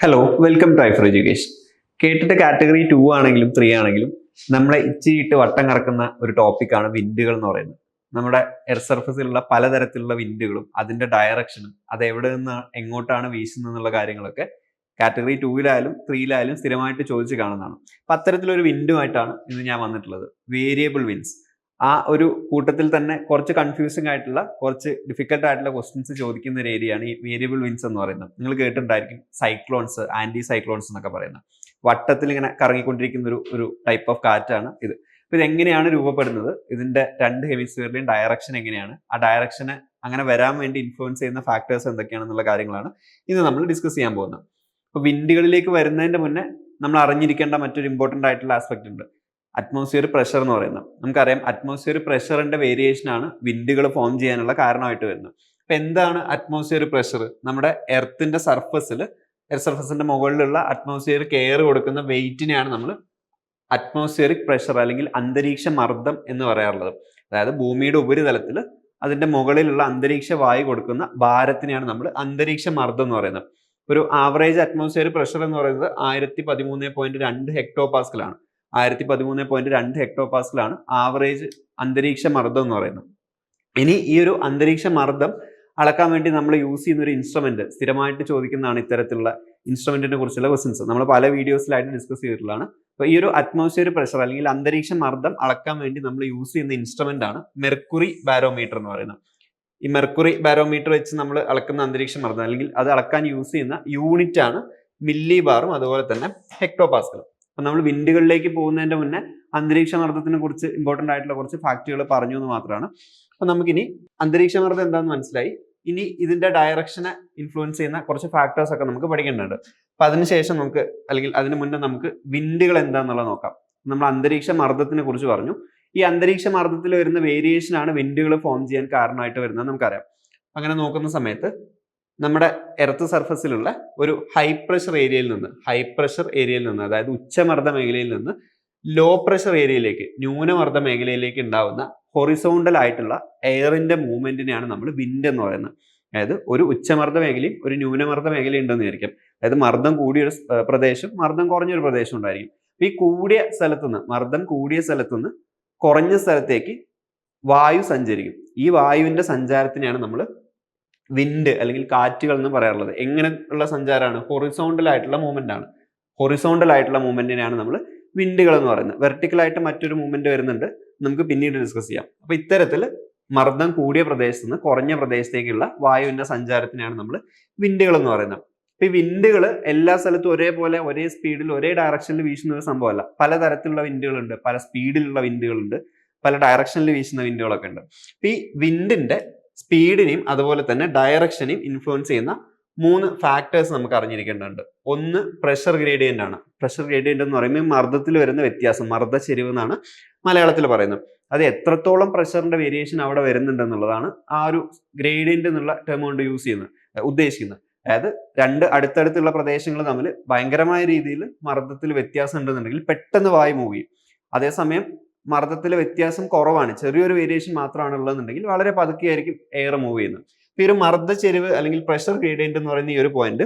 Hello welcome to Aifer education KTET category two ആണെങ്കിലും three ആണെങ്കിലും നമ്മളെ ഇച്ചിയിട്ട് വട്ടം കറക്കുന്ന ഒരു ടോപ്പിക്കാണ് വിൻഡുകൾ എന്ന് പറയുന്നത്. നമ്മുടെ എയർ സർഫസിലുള്ള പലതരത്തിലുള്ള വിൻഡുകളും അതിന്റെ ഡയറക്ഷനും അത് എവിടെ നിന്ന് എങ്ങോട്ടാണ് വീശുന്നത് എന്നുള്ള കാര്യങ്ങളൊക്കെ കാറ്റഗറി ടൂവിലായാലും ത്രീയിലായാലും സ്ഥിരമായിട്ട് ചോദിച്ച് കാണുന്നതാണ്. അപ്പം അത്തരത്തിലൊരു വിൻഡുമായിട്ടാണ് ഇന്ന് ഞാൻ വന്നിട്ടുള്ളത്. വേരിയബിൾ വിൻസ് ആ ഒരു കൂട്ടത്തിൽ തന്നെ കുറച്ച് കൺഫ്യൂസിംഗ് ആയിട്ടുള്ള കുറച്ച് ഡിഫിക്കൽട്ട് ആയിട്ടുള്ള ക്വസ്റ്റ്യൻസ് ചോദിക്കുന്ന ഒരു ഏരിയയാണ് ഈ വേരിയബിൾ വിൻസ് എന്ന് പറയുന്നത്. നിങ്ങൾ കേട്ടിട്ടുണ്ടായിരിക്കും സൈക്ലോൺസ് ആന്റി സൈക്ലോൺസ് എന്നൊക്കെ പറയുന്നത്. വട്ടത്തിൽ ഇങ്ങനെ കറങ്ങിക്കൊണ്ടിരിക്കുന്ന ഒരു ഒരു ടൈപ്പ് ഓഫ് കാറ്റാണ് ഇത്. ഇത് എങ്ങനെയാണ് രൂപപ്പെടുന്നത്? ഇതിന്റെ രണ്ട് ഹെമിസ്ഫിയറിലെയും ഡയറക്ഷൻ എങ്ങനെയാണ്? ആ ഡയറക്ഷനെ അങ്ങനെ വരാൻ വേണ്ടി ഇൻഫ്ലുവൻസ് ചെയ്യുന്ന ഫാക്ടേഴ്സ് എന്തൊക്കെയാണെന്നുള്ള കാര്യങ്ങളാണ് ഇന്ന് നമ്മൾ ഡിസ്കസ് ചെയ്യാൻ പോകുന്നത്. അപ്പൊ വിൻഡുകളിലേക്ക് വരുന്നതിന്റെ മുന്നേ നമ്മൾ അറിഞ്ഞിരിക്കേണ്ട മറ്റൊരു ഇമ്പോർട്ടന്റ് ആയിട്ടുള്ള ആസ്പെക്ട് ഉണ്ട്. അറ്റ്മോസ്ഫിയർ പ്രഷർ എന്ന് പറയുന്നത്. നമുക്കറിയാം അറ്റ്മോസ്ഫിയർ പ്രഷറിന്റെ വേരിയേഷൻ ആണ് വിൻഡുകൾ ഫോം ചെയ്യാനുള്ള കാരണമായിട്ട് വരുന്നത്. അപ്പൊ എന്താണ് അറ്റ്മോസ്ഫിയർ പ്രഷർ നമ്മുടെ എർത്തിന്റെ സർഫസിൽ എർത്ത് സർഫസിന്റെ മുകളിലുള്ള അറ്റ്മോസ്ഫിയർ കെയർ കൊടുക്കുന്ന വെയിറ്റിനെയാണ് നമ്മൾ അറ്റ്മോസ്ഫിയറിക് പ്രഷർ അല്ലെങ്കിൽ അന്തരീക്ഷ മർദ്ദം എന്ന് പറയാറുള്ളത്. അതായത് ഭൂമിയുടെ ഉപരിതലത്തിൽ അതിന്റെ മുകളിലുള്ള അന്തരീക്ഷ വായു കൊടുക്കുന്ന ഭാരത്തിനെയാണ് നമ്മൾ അന്തരീക്ഷ മർദ്ദം എന്ന് പറയുന്നത്. ഒരു ആവറേജ് അറ്റ്മോസ്ഫിയർ പ്രഷർ എന്ന് പറയുന്നത് ആയിരത്തി പതിമൂന്ന് പോയിന്റ് രണ്ട് ഹെക്ടോ പാസ്കലാണ് ആയിരത്തി പതിമൂന്ന് പോയിന്റ് രണ്ട് ഹെക്ടോ പാസ്കലാണ് ആവറേജ് അന്തരീക്ഷ മർദ്ദം എന്ന് പറയുന്നത്. ഇനി ഈ ഒരു അന്തരീക്ഷ മർദ്ദം അളക്കാൻ വേണ്ടി നമ്മൾ യൂസ് ചെയ്യുന്ന ഒരു ഇൻസ്ട്രുമെന്റ് സ്ഥിരമായിട്ട് ചോദിക്കുന്നതാണ് ഇത്തരത്തിലുള്ള ഇൻസ്ട്രുമെന്റിനെ കുറിച്ചുള്ള ക്വസ്റ്റൻസ് നമ്മൾ പല വീഡിയോസിലായിട്ട് ഡിസ്കസ് ചെയ്തിട്ടുള്ളതാണ്. അപ്പോൾ ഈ ഒരു അറ്റ്മോസ്ഫിയർ പ്രഷർ അല്ലെങ്കിൽ അന്തരീക്ഷ മർദ്ദം അളക്കാൻ വേണ്ടി നമ്മൾ യൂസ് ചെയ്യുന്ന ഇൻസ്ട്രുമെന്റ് ആണ് മെർക്കുറി ബാരോമീറ്റർ എന്ന് പറയുന്നത്. ഈ മെർക്കുറി ബാരോമീറ്റർ വെച്ച് നമ്മൾ അളക്കുന്ന അന്തരീക്ഷ മർദ്ദം അല്ലെങ്കിൽ അത് അളക്കാൻ യൂസ് ചെയ്യുന്ന യൂണിറ്റ് ആണ് മില്ലി ബാറും അതുപോലെ തന്നെ ഹെക്ടോ പാസ്കലും അപ്പൊ നമ്മൾ വിൻഡുകളിലേക്ക് പോകുന്നതിന്റെ മുന്നേ അന്തരീക്ഷ മർദ്ദത്തിനെ കുറിച്ച് ഇമ്പോർട്ടന്റ് ആയിട്ടുള്ള കുറച്ച് ഫാക്ടുകൾ പറഞ്ഞു എന്ന് മാത്രമാണ്. അപ്പം നമുക്കിനി അന്തരീക്ഷ മർദ്ദം എന്താണെന്ന് മനസ്സിലായി. ഇനി ഇതിന്റെ ഡയറക്ഷനെ ഇൻഫ്ലുവൻസ് ചെയ്യുന്ന കുറച്ച് ഫാക്ടേഴ്സ് ഒക്കെ നമുക്ക് പഠിക്കേണ്ടതുണ്ട്. അപ്പം അതിനുശേഷം നമുക്ക് അല്ലെങ്കിൽ അതിന് മുന്നേ നമുക്ക് വിൻഡുകൾ എന്താണെന്നുള്ളത് നോക്കാം. നമ്മൾ അന്തരീക്ഷ മർദ്ദത്തിനെ കുറിച്ച് പറഞ്ഞു. ഈ അന്തരീക്ഷ മർദ്ദത്തിൽ വരുന്ന വേരിയേഷൻ ആണ് വിൻഡുകൾ ഫോം ചെയ്യാൻ കാരണമായിട്ട് വരുന്നത് നമുക്കറിയാം. അങ്ങനെ നോക്കുന്ന സമയത്ത് നമ്മുടെ എർത്ത് സർഫസിലുള്ള ഒരു ഹൈ പ്രഷർ ഏരിയയിൽ നിന്ന് ഹൈ പ്രഷർ ഏരിയയിൽ നിന്ന് അതായത് ഉച്ചമർദ്ദ മേഖലയിൽ നിന്ന് ലോ പ്രഷർ ഏരിയയിലേക്ക് ന്യൂനമർദ്ദ മേഖലയിലേക്ക് ഉണ്ടാവുന്ന ഹൊറിസോണ്ടൽ ആയിട്ടുള്ള എയറിന്റെ മൂവ്മെന്റിനെയാണ് നമ്മൾ വിൻഡ് എന്ന് പറയുന്നത്. അതായത് ഒരു ഉച്ചമർദ്ദ മേഖലയും ഒരു ന്യൂനമർദ്ദ മേഖലയും ഉണ്ടെന്ന് വിചാരിക്കും. അതായത് മർദ്ദം കൂടിയ ഒരു സ്- പ്രദേശം മർദ്ദം കുറഞ്ഞൊരു പ്രദേശം ഉണ്ടായിരിക്കും. ഈ കൂടിയ സ്ഥലത്തുനിന്ന് മർദ്ദം കൂടിയ സ്ഥലത്തുനിന്ന് കുറഞ്ഞ സ്ഥലത്തേക്ക് വായു സഞ്ചരിക്കും. ഈ വായുവിന്റെ സഞ്ചാരത്തിനെയാണ് നമ്മൾ വിൻഡ് അല്ലെങ്കിൽ കാറ്റുകൾ എന്ന് പറയാറുള്ളത്. എങ്ങനെയുള്ള സഞ്ചാരമാണ്? ഹൊറിസോണ്ടൽ ആയിട്ടുള്ള മൂവ്മെന്റ് ആണ്. ഹൊറിസോണ്ടൽ ആയിട്ടുള്ള മൂവ്മെന്റിനെയാണ് നമ്മൾ വിൻഡുകൾ എന്ന് പറയുന്നത്. വെർട്ടിക്കലായിട്ട് മറ്റൊരു മൂവ്മെന്റ് വരുന്നുണ്ട്. നമുക്ക് പിന്നീട് ഡിസ്കസ് ചെയ്യാം. അപ്പോൾ ഇത്തരത്തിൽ മർദ്ദം കൂടിയ പ്രദേശത്ത് നിന്ന് കുറഞ്ഞ പ്രദേശത്തേക്കുള്ള വായുവിന്റെ സഞ്ചാരത്തിനെയാണ് നമ്മൾ വിൻഡുകൾ എന്ന് പറയുന്നത്. അപ്പൊ ഈ വിൻഡുകൾ എല്ലാ സ്ഥലത്തും ഒരേപോലെ ഒരേ സ്പീഡിൽ ഒരേ ഡയറക്ഷനിൽ വീശുന്ന ഒരു സംഭവമല്ല. പലതരത്തിലുള്ള വിൻഡുകളുണ്ട് പല സ്പീഡിലുള്ള വിൻഡുകളുണ്ട് പല ഡയറക്ഷനിൽ വീശുന്ന വിൻഡുകളൊക്കെ ഉണ്ട്. അപ്പൊ ഈ വിൻഡിന്റെ സ്പീഡിനെയും അതുപോലെ തന്നെ ഡയറക്ഷനെയും ഇൻഫ്ലുവൻസ് ചെയ്യുന്ന മൂന്ന് ഫാക്ടേഴ്സ് നമുക്ക് അറിഞ്ഞിരിക്കേണ്ടതുണ്ട്. ഒന്ന് പ്രഷർ ഗ്രേഡിയന്റ് ആണ്. പ്രഷർ ഗ്രേഡിയന്റ് എന്ന് പറയുമ്പോൾ മർദ്ദത്തിൽ വരുന്ന വ്യത്യാസം മർദ്ദ ചെരിവ് എന്നാണ് മലയാളത്തിൽ പറയുന്നത്. അത് എത്രത്തോളം പ്രഷറിന്റെ വേരിയേഷൻ അവിടെ വരുന്നുണ്ടെന്നുള്ളതാണ് ആ ഒരു ഗ്രേഡിയന്റ് എന്നുള്ള ടേം കൊണ്ട് യൂസ് ചെയ്യുന്നത് ഉദ്ദേശിക്കുന്നത്. അതായത് രണ്ട് അടുത്തടുത്തുള്ള പ്രദേശങ്ങൾ തമ്മിൽ ഭയങ്കരമായ രീതിയിൽ മർദ്ദത്തിൽ വ്യത്യാസം ഉണ്ടെന്നുണ്ടെങ്കിൽ പെട്ടെന്ന് വായു മൂവ് ചെയ്യും അതേസമയം മർദ്ദത്തിലെ വ്യത്യാസം കുറവാണ്. ചെറിയൊരു വേരിയേഷൻ മാത്രമാണ് ഉള്ളതെന്നുണ്ടെങ്കിൽ വളരെ പതുക്കെയായിരിക്കും എയർ മൂവ് ചെയ്യുന്നത്. ഇപ്പൊ ഈ ഒരു മർദ്ദ ചെരിവ് അല്ലെങ്കിൽ പ്രഷർ ഗ്രേഡിയന്റ് എന്ന് പറയുന്ന ഈ ഒരു പോയിന്റ്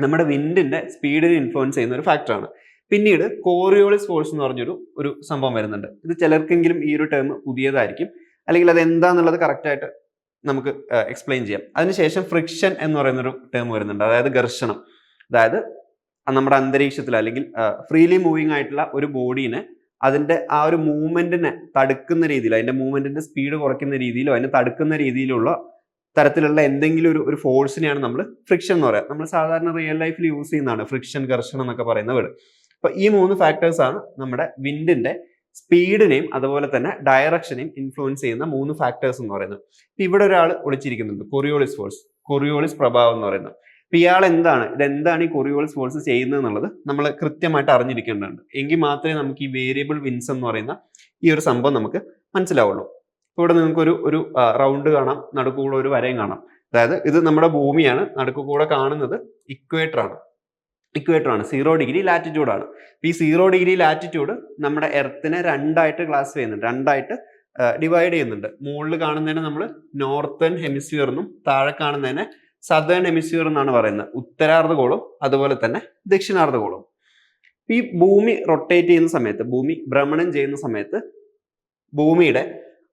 നമ്മുടെ വിൻഡിന്റെ സ്പീഡിനെ ഇൻഫ്ലുവൻസ് ചെയ്യുന്ന ഒരു ഫാക്ടറാണ് പിന്നീട് കോറിയോളിസ് ഫോഴ്സ് എന്ന് പറഞ്ഞൊരു ഒരു സംഭവം വരുന്നുണ്ട്. ഇത് ചിലർക്കെങ്കിലും ഈ ഒരു ടേം പുതിയതായിരിക്കും. അല്ലെങ്കിൽ അത് എന്താന്നുള്ളത് കറക്റ്റായിട്ട് നമുക്ക് എക്സ്പ്ലെയിൻ ചെയ്യാം. അതിനുശേഷം ഫ്രിക്ഷൻ എന്ന് പറയുന്ന ഒരു ടേം വരുന്നുണ്ട്. അതായത് ഘർഷണം. അതായത് നമ്മുടെ അന്തരീക്ഷത്തിൽ അല്ലെങ്കിൽ ഫ്രീലി മൂവിങ് ആയിട്ടുള്ള ഒരു ബോഡീനെ അതിന്റെ ആ ഒരു മൂവ്മെന്റിനെ തടുക്കുന്ന രീതിയിൽ അതിന്റെ മൂവ്മെന്റിന്റെ സ്പീഡ് കുറയ്ക്കുന്ന രീതിയിലോ അതിനെ തടുക്കുന്ന രീതിയിലുള്ള തരത്തിലുള്ള എന്തെങ്കിലും ഒരു ഒരു ഫോഴ്സിനെയാണ് നമ്മൾ ഫ്രിക്ഷൻ എന്ന് പറയുക നമ്മൾ സാധാരണ റിയൽ ലൈഫിൽ യൂസ് ചെയ്യുന്നതാണ് ഫ്രിക്ഷൻ ഘർഷണം എന്നൊക്കെ പറയുന്ന വേർഡ് അപ്പോൾ ഈ മൂന്ന് ഫാക്ടേഴ്സാണ് നമ്മുടെ വിൻഡിന്റെ സ്പീഡിനെയും അതുപോലെ തന്നെ ഡയറക്ഷനെയും ഇൻഫ്ലുവൻസ് ചെയ്യുന്ന മൂന്ന് ഫാക്ടേഴ്സ് എന്ന് പറയുന്നത്. ഇവിടെ ഒരാൾ ഒളിച്ചിരിക്കുന്നുണ്ട്. കൊറിയോളിസ് ഫോഴ്സ് കൊറിയോളിസ് പ്രഭാവം എന്ന് പറയുന്നത്. അപ്പൊ ഇയാൾ എന്താണ്? ഇതെന്താണ് ഈ കൊറിയോളിസ് ഫോഴ്സ് ചെയ്യുന്നത് എന്നുള്ളത് നമ്മൾ കൃത്യമായിട്ട് അറിഞ്ഞിരിക്കേണ്ടതുണ്ട്. എങ്കിൽ മാത്രമേ നമുക്ക് ഈ വേരിയബിൾ വിൻസ് എന്ന് പറയുന്ന ഈ ഒരു സംഭവം നമുക്ക് മനസ്സിലാവുള്ളൂ. ഇപ്പോൾ ഇവിടെ നിങ്ങൾക്ക് ഒരു ഒരു റൗണ്ട് കാണാം നടുക്കുകൂടെ ഒരു വരയും കാണാം. അതായത് ഇത് നമ്മുടെ ഭൂമിയാണ് നടുക്കുകൂടെ കാണുന്നത് ഇക്വേറ്റർ ആണ്. ഇക്വേറ്റർ ആണ് സീറോ ഡിഗ്രി ലാറ്റിറ്റ്യൂഡ് ആണ്. ഈ സീറോ ഡിഗ്രി ലാറ്റിറ്റ്യൂഡ് നമ്മുടെ എർത്തിനെ രണ്ടായിട്ട് ക്ലാസ് ചെയ്യുന്നുണ്ട്. രണ്ടായിട്ട് ഡിവൈഡ് ചെയ്യുന്നുണ്ട്. മുകളിൽ കാണുന്നതിനെ നമ്മൾ നോർത്തേൺ ഹെമിസ്ഫിയർ എന്നും താഴെ കാണുന്നതിനെ സദേൺ എമിസ്യൂർ എന്നാണ് പറയുന്നത്. ഉത്തരാർദ്ധഗോളം അതുപോലെ തന്നെ ദക്ഷിണാർദ്ധഗോളം. ഈ ഭൂമി റൊട്ടേറ്റ് ചെയ്യുന്ന സമയത്ത് ഭൂമി ഭ്രമണം ചെയ്യുന്ന സമയത്ത് ഭൂമിയുടെ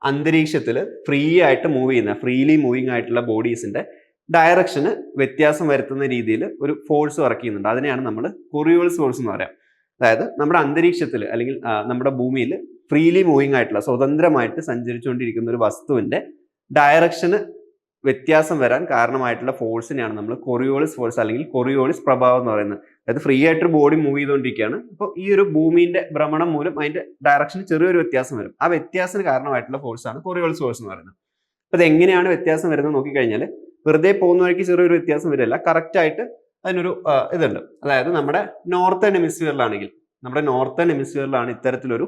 അന്തരീക്ഷത്തിൽ ഫ്രീ ആയിട്ട് മൂവ് ചെയ്യുന്ന ഫ്രീലി മൂവിങ് ആയിട്ടുള്ള ബോഡീസിന്റെ ഡയറക്ഷന് വ്യത്യാസം വരുത്തുന്ന രീതിയിൽ ഒരു ഫോഴ്സ് വർക്ക് ചെയ്യുന്നുണ്ട്. അതിനെയാണ് നമ്മൾ കൊറിയോൾസ് ഫോഴ്സ് എന്ന് പറയാം. അതായത് നമ്മുടെ അന്തരീക്ഷത്തിൽ അല്ലെങ്കിൽ നമ്മുടെ ഭൂമിയിൽ ഫ്രീലി മൂവിങ് ആയിട്ടുള്ള സ്വതന്ത്രമായിട്ട് സഞ്ചരിച്ചുകൊണ്ടിരിക്കുന്ന ഒരു വസ്തുവിന്റെ ഡയറക്ഷന് വ്യത്യാസം വരാൻ കാരണമായിട്ടുള്ള ഫോഴ്സിനെയാണ് നമ്മൾ കൊറിയോളിസ് ഫോഴ്സ് അല്ലെങ്കിൽ കൊറിയോളിസ് പ്രഭാവം എന്ന് പറയുന്നത്. അതായത് ഫ്രീ ആയിട്ട് ബോഡി മൂവ് ചെയ്തുകൊണ്ടിരിക്കുകയാണ്. അപ്പോൾ ഈ ഒരു ഭൂമിന്റെ ഭ്രമണം മൂലം അതിന്റെ ഡയറക്ഷന് ചെറിയൊരു വ്യത്യാസം വരും. ആ വ്യത്യാസത്തിന് കാരണമായിട്ടുള്ള ഫോഴ്സാണ് കൊറിയോളിസ് ഫോഴ്സ് എന്ന് പറയുന്നത്. അപ്പോൾ ഇത് എങ്ങനെയാണ് വ്യത്യാസം വരുന്നത് നോക്കിക്കഴിഞ്ഞാൽ വെറുതെ പോകുന്ന വഴിക്ക് ചെറിയൊരു വ്യത്യാസം വരില്ല കറക്റ്റ് ആയിട്ട് അതിനൊരു ഇതുണ്ട്. അതായത് നമ്മുടെ നോർത്തേൺ ഹെമിസ്ഫിയറിലാണെങ്കിൽ നമ്മുടെ നോർത്തേൺ ഹെമിസ്ഫിയറിലാണ് ഇത്തരത്തിലൊരു